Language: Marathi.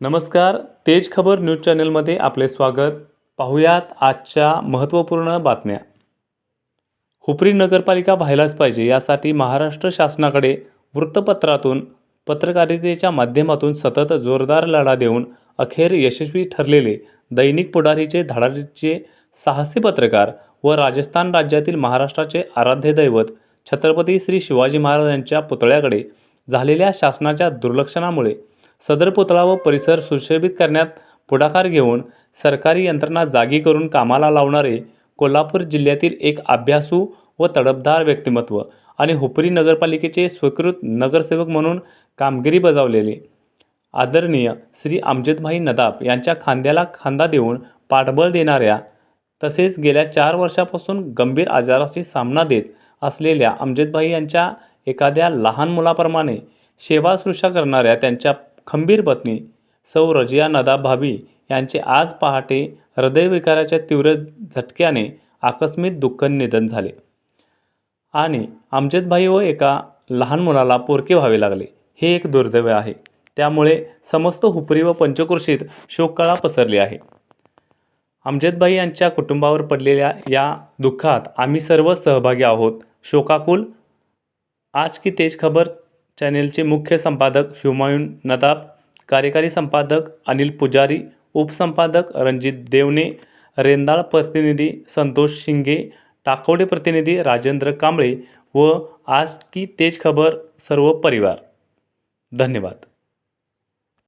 नमस्कार तेज खबर न्यूज चॅनलमध्ये आपले स्वागत. पाहुयात आजच्या महत्त्वपूर्ण बातम्या. हुपरी नगरपालिका व्हायलाच पाहिजे यासाठी महाराष्ट्र शासनाकडे वृत्तपत्रातून पत्रकारितेच्या माध्यमातून सतत जोरदार लढा देऊन अखेर यशस्वी ठरलेले दैनिक पुढारीचे धाडाचे साहसी पत्रकार व राजस्थान राज्यातील महाराष्ट्राचे आराध्य दैवत छत्रपती श्री शिवाजी महाराजांच्या पुतळ्याकडे झालेल्या शासनाच्या दुर्लक्षणामुळे सदर पुतळा व परिसर सुशोभित करण्यात पुढाकार घेऊन सरकारी यंत्रणा जागी करून कामाला लावणारे कोल्हापूर जिल्ह्यातील एक अभ्यासू व तडफदार व्यक्तिमत्व आणि हुपरी नगरपालिकेचे स्वीकृत नगरसेवक म्हणून कामगिरी बजावलेले आदरणीय श्री अमजदभाई नदाब यांच्या खांद्याला खांदा देऊन पाठबळ देणाऱ्या तसेच गेल्या चार वर्षापासून गंभीर आजाराशी सामना देत असलेल्या अमजदभाई यांच्या एखाद्या लहान मुलाप्रमाणे सेवासुश्रूषा करणाऱ्या त्यांच्या खंबीर पत्नी सौ रजिया नदाब भाभी यांचे आज पहाटे हृदयविकाराच्या तीव्र झटक्याने आकस्मिक दुःख निधन झाले. आणि अमजदभाई व एका लहान मुलाला पोरके व्हावे लागले. हे एक दुर्दैव आहे. त्यामुळे समस्त हुपरी व पंचकृषीत शोककळा पसरली आहे. अमजदभाई यांच्या कुटुंबावर पडलेल्या या दुःखात आम्ही सर्व सहभागी आहोत. शोकाकुल. आज की तेज खबर चॅनेलचे मुख्य संपादक हुमायून नदाब कार्यकारी संपादक अनिल पुजारी उपसंपादक रणजित देवने रेंदाळ प्रतिनिधी संतोष शिंगे टाकवडे प्रतिनिधी राजेंद्र कांबळे व आज की तेज खबर सर्व परिवार. धन्यवाद.